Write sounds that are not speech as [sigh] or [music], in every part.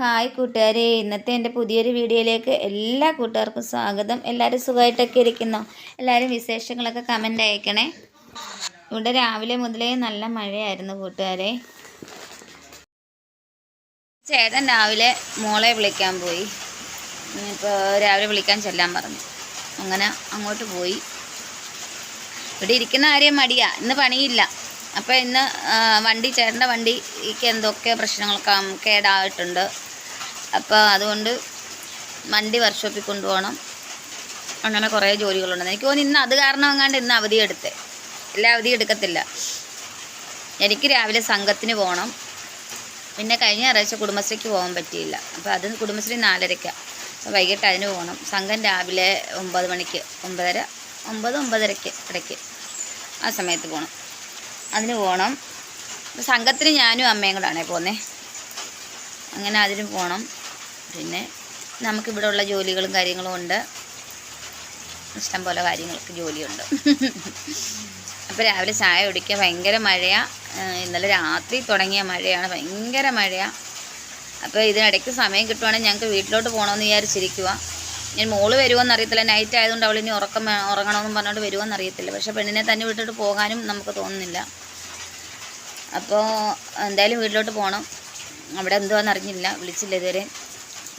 Hi കൂട്ടുകാരെ ഇന്നത്തെ എന്റെ പുതിയൊരു വീഡിയോയിലേക്ക് എല്ലാ കൂട്ടുകാർക്കും സ്വാഗതം. എല്ലാവരും സുഖമായിട്ടൊക്കെ ഇരിക്കുന്നു? എല്ലാവരും വിശേഷങ്ങളൊക്കെ കമന്റ് അയക്കണേ. ഇവിടെ രാവിലെ മുതലേ നല്ല മഴയായിരുന്നു കൂട്ടുകാരെ. ചേട്ടൻ രാവിലെ മോളെ വിളിക്കാൻ പോയി. ഇപ്പോൾ രാവിലെ വിളിക്കാൻ ചെല്ലാൻ പറഞ്ഞു. അങ്ങനെ അങ്ങോട്ട് പോയി. ഇവിടെ ഇരിക്കുന്ന കാര്യം മടിയാ. ഇന്ന് പണിയില്ല. അപ്പോൾ ഇന്ന് വണ്ടി ചേട്ടന്റെ വണ്ടിക്ക് എന്തൊക്കെ പ്രശ്നങ്ങളൊക്കെ കേടായിട്ടുണ്ട്. അപ്പോൾ അതുകൊണ്ട് മണ്ടി വർക്ക്ഷോപ്പിൽ കൊണ്ടുപോകണം. അങ്ങനെ കുറേ ജോലികളുണ്ട്. എനിക്ക് തോന്നുന്നു ഇന്ന് അത് കാരണം എങ്ങാണ്ട് ഇന്ന് അവധി എടുത്തേ. എല്ലാ അവധി എടുക്കത്തില്ല. എനിക്ക് രാവിലെ സംഘത്തിന് പോകണം. പിന്നെ കഴിഞ്ഞ ഞായറാഴ്ച കുടുംബശ്രീക്ക് പോകാൻ പറ്റിയില്ല. അപ്പോൾ അത് കുടുംബശ്രീ നാലരയ്ക്കാണ് അപ്പോൾ വൈകിട്ട് അതിന് പോകണം. സംഘം രാവിലെ ഒമ്പത് മണിക്ക് ഒമ്പതര ഒമ്പത് ഒമ്പതരയ്ക്ക് ഇടയ്ക്ക് ആ സമയത്ത് പോകണം. അതിന് പോകണം. സംഘത്തിന് ഞാനും അമ്മയും കൂടാണേ പോകുന്നത് അങ്ങനെ അതിന് പോകണം. പിന്നെ നമുക്കിവിടെ ഉള്ള ജോലികളും കാര്യങ്ങളും ഉണ്ട്. ഇഷ്ടം പോലെ കാര്യങ്ങൾക്ക് ജോലിയുണ്ട്. അപ്പോൾ രാവിലെ ചായ കുടിക്കുക ഭയങ്കര മഴയാണ് ഇന്നലെ രാത്രി തുടങ്ങിയ മഴയാണ്. ഭയങ്കര മഴയാണ് അപ്പോൾ ഇതിനിടയ്ക്ക് സമയം കിട്ടുവാണെങ്കിൽ ഞങ്ങൾക്ക് വീട്ടിലോട്ട് പോകണമെന്ന് വിചാരിച്ചിരിക്കുക ഞാൻ മോൾ വരുമോയെന്ന് അറിയത്തില്ല. നൈറ്റ് ആയതുകൊണ്ട് അവൾ ഇനി ഉറക്കം ഉറങ്ങണമെന്നും പറഞ്ഞുകൊണ്ട് വരുമോയെന്ന് അറിയത്തില്ല. പക്ഷേ പെണ്ണിനെ തന്നെ വീട്ടിലോട്ട് പോകാനും നമുക്ക് തോന്നുന്നില്ല. അപ്പോൾ എന്തായാലും വീട്ടിലോട്ട് പോകണം അവിടെ എന്തുവാന്ന് അറിഞ്ഞില്ല. വിളിച്ചില്ല ഇതുവരെ.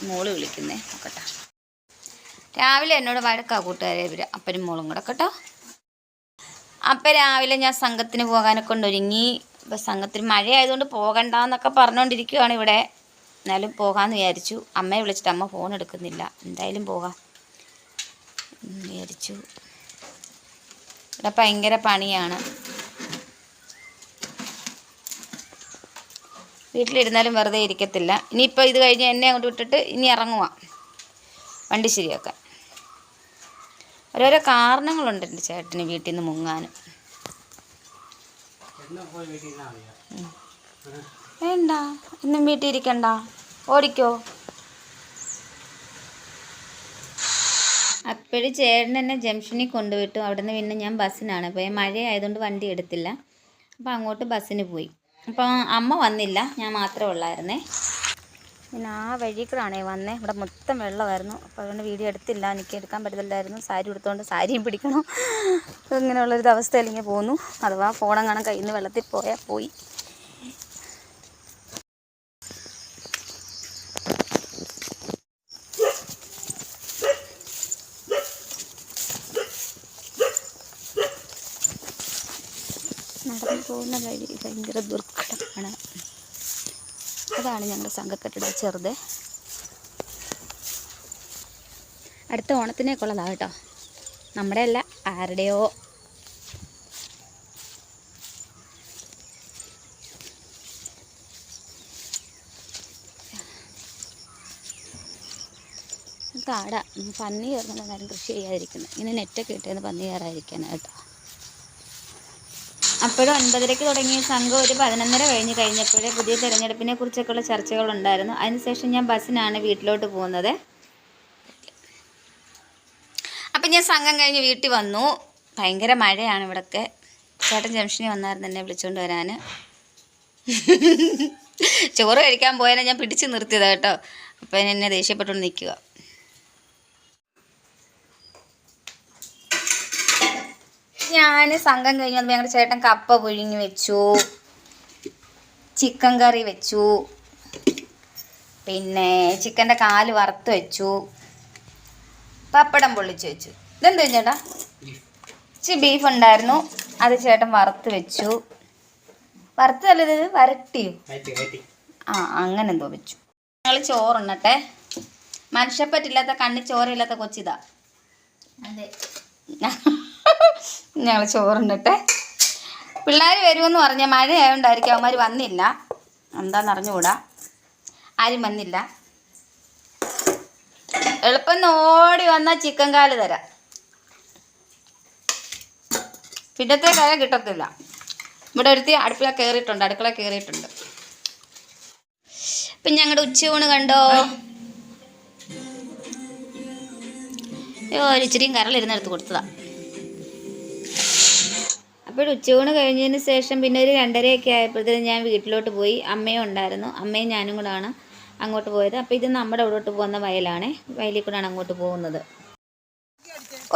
മോൾ വിളിക്കുന്നേ. നോക്കട്ടെ. രാവിലെ എന്നോട് വഴക്കാ കൂട്ടുകാരെ ഇവർ അപ്പനും മോളും കൂടെ കേട്ടോ. അപ്പം രാവിലെ ഞാൻ സംഘത്തിന് പോകാനൊക്കെ ഒരുങ്ങി ഇപ്പം സംഘത്തിന് മഴ ആയതുകൊണ്ട് പോകണ്ടെന്നൊക്കെ പറഞ്ഞുകൊണ്ടിരിക്കുകയാണ് ഇവിടെ. എന്നാലും പോകാമെന്ന് വിചാരിച്ചു. അമ്മയെ വിളിച്ചിട്ട് അമ്മ ഫോൺ എടുക്കുന്നില്ല. എന്തായാലും പോകാം. വിചാരിച്ചു. ഇവിടെ ഭയങ്കര പണിയാണ്. വീട്ടിലിരുന്നാലും വെറുതെ ഇരിക്കത്തില്ല. ഇനിയിപ്പോൾ ഇത് കഴിഞ്ഞ് എന്നെ അങ്ങോട്ട് വിട്ടിട്ട് ഇനി ഇറങ്ങുക വണ്ടി ശരിയാക്കാൻ. ഓരോരോ കാരണങ്ങളുണ്ട് എന്റെ ചേട്ടന് വീട്ടിൽ നിന്ന് മുങ്ങാനും ഉം. വേണ്ട. ഇന്നും വീട്ടിൽ ഇരിക്കണ്ട ഓടിക്കോ. അപ്പോഴും ചേട്ടൻ എന്നെ ജംഗ്ഷനിൽ കൊണ്ടുവിട്ടു. നിന്ന് പിന്നെ ഞാൻ ബസ്സിനാണ്. പോയി മഴ ആയതുകൊണ്ട് വണ്ടി എടുത്തില്ല. അപ്പോൾ അങ്ങോട്ട് ബസ്സിന് പോയി. അപ്പോൾ അമ്മ വന്നില്ല ഞാൻ മാത്രമേ ഉള്ളായിരുന്നേ. പിന്നെ ആ വഴി കൂടാണേ വന്നേ. ഇവിടെ മൊത്തം വെള്ളമായിരുന്നു. അപ്പോൾ അതുകൊണ്ട് വീഡിയോ എടുത്തില്ല. എനിക്ക് എടുക്കാൻ പറ്റത്തില്ലായിരുന്നു. സാരി എടുത്തുകൊണ്ട് സാരിയും പിടിക്കണം. ഇങ്ങനെയുള്ളൊരു അവസ്ഥയിൽ ഇങ്ങനെ പോന്നു. അഥവാ ഫോണെങ്ങാനും കയ്യിൽ നിന്ന് വെള്ളത്തിൽ പോയാൽ പോയി. നടന്നു പോകുന്ന വഴി ഭയങ്കര ദുർഘടമാണ്. അതാണ് ഞങ്ങളുടെ സംഘക്കെട്ടിട ചെറുത്. അടുത്ത ഓണത്തിനേക്കുള്ളതാ കേട്ടോ. നമ്മുടെ അല്ല ആരുടെയോ. കാട പന്നി കയറുന്നുണ്ടായിരുന്നു കൃഷി ചെയ്യാതിരിക്കുന്നത് ഇങ്ങനെ നെറ്റൊക്കെ ഇട്ടേന്ന് പന്നി കയറാതിരിക്കാനായിട്ടോ അപ്പോഴും ഒൻപതരയ്ക്ക് തുടങ്ങിയ സംഘം ഒരു പതിനൊന്നര കഴിഞ്ഞ് കഴിഞ്ഞപ്പോഴേ പുതിയ തിരഞ്ഞെടുപ്പിനെ കുറിച്ചൊക്കെയുള്ള ചർച്ചകളുണ്ടായിരുന്നു അതിനുശേഷം ഞാൻ ബസ്സിനാണ് വീട്ടിലോട്ട് പോകുന്നത്. അപ്പം ഞാൻ സംഘം കഴിഞ്ഞ് വീട്ടിൽ വന്നു. ഭയങ്കര മഴയാണ് ഇവിടൊക്കെ. ചേട്ടൻ ജംഷനി വന്നായിരുന്നു എന്നെ വിളിച്ചുകൊണ്ട് വരാൻ ചോറ് കഴിക്കാൻ പോയാലും ഞാൻ പിടിച്ച് നിർത്തിയതാ കേട്ടോ. അപ്പം എന്നെ ദേഷ്യപ്പെട്ടുകൊണ്ട് നിൽക്കുക ഞാൻ സംഘം കഴിഞ്ഞു. വന്നപ്പോൾ ഞങ്ങളുടെ ചേട്ടൻ കപ്പ പുഴുങ്ങി വെച്ചു. ചിക്കൻ കറി വെച്ചു. പിന്നെ ചിക്കന്റെ കാൽ വറുത്ത് വെച്ചു. പപ്പടം പൊള്ളിച്ച് വെച്ചു. ഇതെന്താ ചേട്ടാ? ഇച്ചിരി ബീഫ് ഉണ്ടായിരുന്നു. അത് ചേട്ടൻ വറുത്ത് വെച്ചു. വറുത്തല്ല ഇത് വരട്ടിയോ? ആ അങ്ങനെ എന്തോ വെച്ചു. ഞങ്ങൾ ചോറുണ്ണട്ടെ. മനുഷ്യപ്പറ്റില്ലാത്ത കണ്ണിൽ ചോറില്ലാത്ത കൊച്ചിതാ. അതെ. [laughs] ഞങ്ങൾ ചോറുണ്ടിട്ടെ. പിള്ളേർ വരുമെന്ന് പറഞ്ഞ മഴ ആയതുകൊണ്ടായിരിക്കും അവന്മാർ വന്നില്ല. എന്താണെന്ന് അറിഞ്ഞുകൂടാ ആരും വന്നില്ല. എളുപ്പം ഓടി വന്നാൽ ചിക്കൻ കാൽ തരാം. പിന്നത്തെ കാര്യം കിട്ടത്തില്ല. ഇവിടെ ഒരുത്തി അടുക്കള കയറിയിട്ടുണ്ട് അടുക്കള കയറിയിട്ടുണ്ട് ഇപ്പം ഞങ്ങളുടെ ഉച്ചയൂണ് കണ്ടോ? ഓ ഒരു കരളിരുന്നെടുത്ത് കൊടുത്തതാ. അപ്പോൾ ഉച്ചയൂണ് കഴിഞ്ഞതിന് ശേഷം പിന്നെ ഒരു രണ്ടരയൊക്കെ ആയപ്പോഴത്തേനും ഞാൻ വീട്ടിലോട്ട് പോയി. അമ്മയും ഉണ്ടായിരുന്നു. അമ്മയും ഞാനും കൂടാണ് അങ്ങോട്ട് പോയത്. അപ്പോൾ ഇത് നമ്മുടെ അവിടോട്ട് പോകുന്ന വയലാണേ. വയലിൽ കൂടെയാണ് അങ്ങോട്ട് പോകുന്നത്.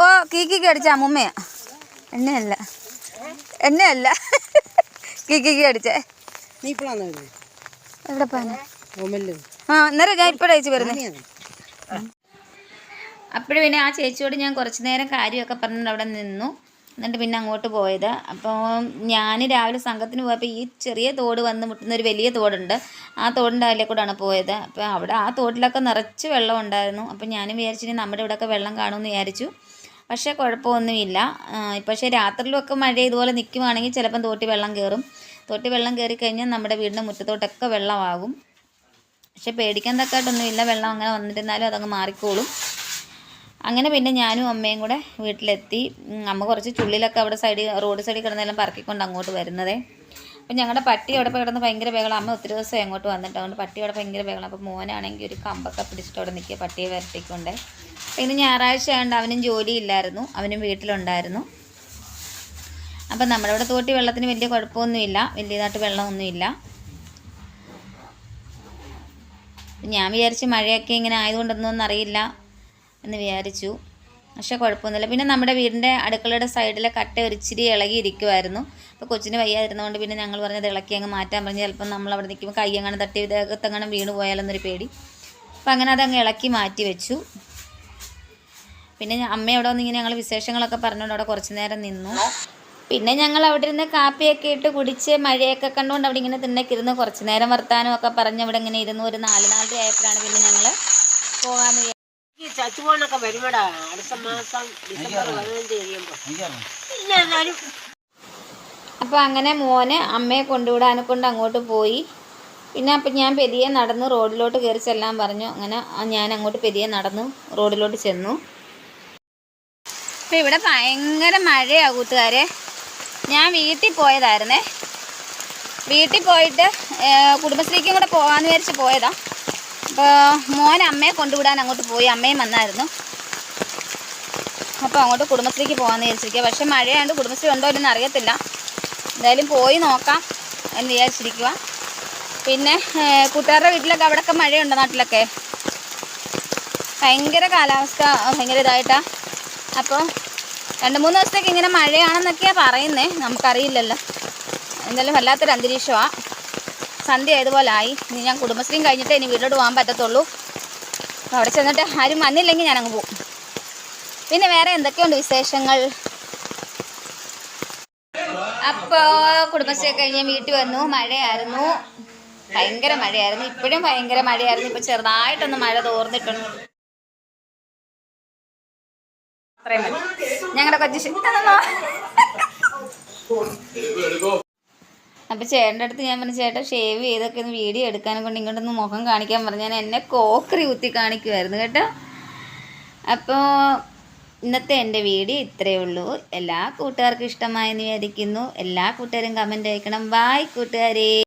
ഓ കീക്കിക്ക് അടിച്ച അമ്മുമ്മയാ എന്നെയല്ല. എന്നെയല്ല. കീക്കിക്ക് അടിച്ചേ. എവിടെ പോകാനാ ആ അന്നേരം ഞാൻ ഇപ്പോഴാണ് വരുന്നേ. അപ്പോഴും പിന്നെ ആ ചേച്ചിയോട് ഞാൻ കുറച്ച് നേരം കാര്യമൊക്കെ പറഞ്ഞിട്ട് അവിടെ നിന്നു. എന്നിട്ട് പിന്നെ അങ്ങോട്ട് പോയത്. അപ്പോൾ ഞാൻ രാവിലെ സംഘത്തിന് പോയപ്പോൾ ഈ ചെറിയ തോട് വന്ന് മുട്ടുന്ന ഒരു വലിയ തോടുണ്ട്. ആ തോടിന്റെ അതിലെ കൂടെയാണ് പോയത്. അപ്പോൾ അവിടെ ആ തോട്ടിലൊക്കെ നിറച്ച് വെള്ളം ഉണ്ടായിരുന്നു. അപ്പോൾ ഞാനും വിചാരിച്ചിനി നമ്മുടെ ഇവിടെയൊക്കെ വെള്ളം കാണുമെന്ന് വിചാരിച്ചു. പക്ഷേ കുഴപ്പമൊന്നുമില്ല. പക്ഷേ രാത്രിയിലൊക്കെ മഴ ഇതുപോലെ നിൽക്കുവാണെങ്കിൽ ചിലപ്പം തോട്ടി വെള്ളം കയറും. തോട്ടി വെള്ളം കയറി കഴിഞ്ഞാൽ നമ്മുടെ വീടിന്റെ മുറ്റത്തോട്ടൊക്കെ വെള്ളമാകും. പക്ഷേ പേടിക്കാൻ തക്കായിട്ടൊന്നുമില്ല വെള്ളം അങ്ങനെ വന്നിരുന്നാലും അതങ്ങ് മാറിക്കോളും. അങ്ങനെ പിന്നെ ഞാനും അമ്മയും കൂടെ വീട്ടിലെത്തി. അമ്മ കുറച്ച് ചുള്ളിലൊക്കെ അവിടെ സൈഡിൽ റോഡ് സൈഡിൽ കിടന്നെല്ലാം പറക്കിക്കൊണ്ട് അങ്ങോട്ട് വരുന്നതേ. അപ്പം ഞങ്ങളുടെ പട്ടി അവിടെ കിടന്ന് ഭയങ്കര ബഹളം. അമ്മ ഒത്തിരി ദിവസം അങ്ങോട്ട് വന്നിട്ട്. അതുകൊണ്ട് പട്ടി അവിടെ ഭയങ്കര ബഹളം. അപ്പോൾ മോനാണെങ്കിൽ ഒരു കമ്പൊക്കെ പിടിച്ചിട്ട് അവിടെ നിൽക്കുക പട്ടിയെ വരട്ടിക്കൊണ്ട്. ഇന്ന് ഞായറാഴ്ച ആയതുകൊണ്ട് അവനും ജോലിയില്ലായിരുന്നു. അവനും വീട്ടിലുണ്ടായിരുന്നു. അപ്പം നമ്മുടെ ഇവിടെ തോട്ടി വെള്ളത്തിന് വലിയ കുഴപ്പമൊന്നുമില്ല. വലിയതായിട്ട് വെള്ളമൊന്നുമില്ല. ഞാൻ വിചാരിച്ച് മഴയൊക്കെ ഇങ്ങനെ ആയതുകൊണ്ടൊന്നും അറിയില്ല. എന്ന് വിചാരിച്ചു. പക്ഷെ കുഴപ്പമൊന്നുമില്ല. പിന്നെ നമ്മുടെ വീടിന്റെ അടുക്കളയുടെ സൈഡിലെ കട്ട ഒരിച്ചിരി ഇളകിയിരിക്കുമായിരുന്നു അപ്പോൾ കൊച്ചിന് വയ്യാതിരുന്നതുകൊണ്ട് പിന്നെ ഞങ്ങൾ പറഞ്ഞത് ഇളക്കി അങ്ങ് മാറ്റാൻ പറഞ്ഞ്. ചിലപ്പം നമ്മൾ അവിടെ നിൽക്കുമ്പോൾ കൈ അങ്ങനെ തട്ടി ഇതകത്തങ്ങനെ വീണ് പോയാലെന്നൊരു പേടി. അപ്പം അങ്ങനെ അതങ്ങ് ഇളക്കി മാറ്റി വെച്ചു. പിന്നെ അമ്മ അവിടെ വന്ന് ഇങ്ങനെ ഞങ്ങൾ വിശേഷങ്ങളൊക്കെ പറഞ്ഞുകൊണ്ട് അവിടെ കുറച്ച് നേരം നിന്നു. പിന്നെ ഞങ്ങൾ അവിടെ ഇരുന്ന് കാപ്പിയൊക്കെ ഇട്ട് കുടിച്ച് മഴയൊക്കെ കണ്ടുകൊണ്ട് അവിടെ ഇങ്ങനെ തിണ്ണക്കിരുന്ന് കുറച്ച് നേരം വർത്താനമൊക്കെ പറഞ്ഞ് അവിടെ ഇങ്ങനെ ഇരുന്ന് ഒരു നാല് നാല് ആയപ്പോഴാണ് പിന്നെ ഞങ്ങൾ പോകാമെന്ന്. ഈ ചച്ചുപോണൊക്കെ വരുമടാ അടുത്ത മാസം ഡിസംബർ പതിനഞ്ച് കഴിയുമ്പോ. ഇല്ല എന്നാലും. അപ്പോൾ അങ്ങനെ മോന് അമ്മയെ കൊണ്ടുവിടാനെ കൊണ്ട് അങ്ങോട്ട് പോയി. പിന്നെ അപ്പം ഞാൻ പെരിയെ നടന്ന് റോഡിലോട്ട് കയറി ചെല്ലാൻ പറഞ്ഞു. അങ്ങനെ ഞാൻ അങ്ങോട്ട് പെരിയെ നടന്നു റോഡിലോട്ട് ചെന്നു. അപ്പൊ ഇവിടെ ഭയങ്കര മഴയാണ് കൂട്ടുകാരെ. ഞാൻ വീട്ടിൽ പോയതായിരുന്നേ. വീട്ടിൽ പോയിട്ട് കുടുംബശ്രീക്കും കൂടെ പോകാമെന്ന് വിചാരിച്ച് പോയതാ. മോൻ അമ്മയെ കൊണ്ടുവിടാൻ അങ്ങോട്ട് പോയി. അമ്മയും വന്നായിരുന്നു. അപ്പോൾ അങ്ങോട്ട് കുടുംബശ്രീക്ക് പോകാമെന്ന് വിചാരിച്ചിരിക്കുക പക്ഷെ മഴയാണ്ട് കുടുംബശ്രീ ഉണ്ടോ ഇല്ലെന്ന് അറിയത്തില്ല. എന്തായാലും പോയി നോക്കാം എന്ന് വിചാരിച്ചിരിക്കുക പിന്നെ കൂട്ടുകാരുടെ വീട്ടിലൊക്കെ അവിടെയൊക്കെ മഴയുണ്ടോ നാട്ടിലൊക്കെ? ഭയങ്കര കാലാവസ്ഥ ഭയങ്കര ഇതായിട്ടാണ് അപ്പോൾ രണ്ട് മൂന്ന് ദിവസത്തേക്ക് ഇങ്ങനെ മഴയാണെന്നൊക്കെയാണ് പറയുന്നത് നമുക്കറിയില്ലല്ലോ. എന്തായാലും വല്ലാത്തൊരു അന്തരീക്ഷമാണ് സന്ധ്യ ആയതുപോലെ ആയി ഇനി ഞാൻ കുടുംബശ്രീയും കഴിഞ്ഞിട്ട് ഇനി വീട്ടിലോട്ട് പോകാൻ പറ്റത്തുള്ളൂ. അവിടെ ചെന്നിട്ട് ആരും വന്നില്ലെങ്കിൽ ഞാൻ ഞാനങ്ങ് പോകും. പിന്നെ വേറെ എന്തൊക്കെയുണ്ട് വിശേഷങ്ങൾ? അപ്പോൾ കുടുംബശ്രീ കഴിഞ്ഞ് വീട്ടിൽ വന്നു. മഴയായിരുന്നു. ഭയങ്കര മഴയായിരുന്നു. ഇപ്പോഴും ഭയങ്കര മഴയായിരുന്നു. ഇപ്പോൾ ചെറുതായിട്ടൊന്ന് മഴ തോർന്നിട്ടുണ്ട്. അത്രയും മതി. ഞങ്ങളുടെ കൊച്ചു ശ- അപ്പൊ ചേട്ടന്റെ അടുത്ത് ഞാൻ പറഞ്ഞു ചേട്ടാ ഷേവ് ചെയ്തൊക്കെ ഒന്ന് വീഡിയോ എടുക്കാനും കൊണ്ട് ഇങ്ങോട്ടൊന്ന് മുഖം കാണിക്കാൻ പറഞ്ഞു. ഞാൻ എന്നെ കോക്കറി കുത്തി കാണിക്കുമായിരുന്നു കേട്ടോ. അപ്പോൾ ഇന്നത്തെ എന്റെ വീഡിയോ ഇത്രയേ ഉള്ളൂ. എല്ലാ കൂട്ടുകാർക്കും ഇഷ്ടമായെന്ന് വിചാരിക്കുന്നു. എല്ലാ കൂട്ടുകാരും കമന്റ് അയക്കണം. ബായ് കൂട്ടുകാരേ.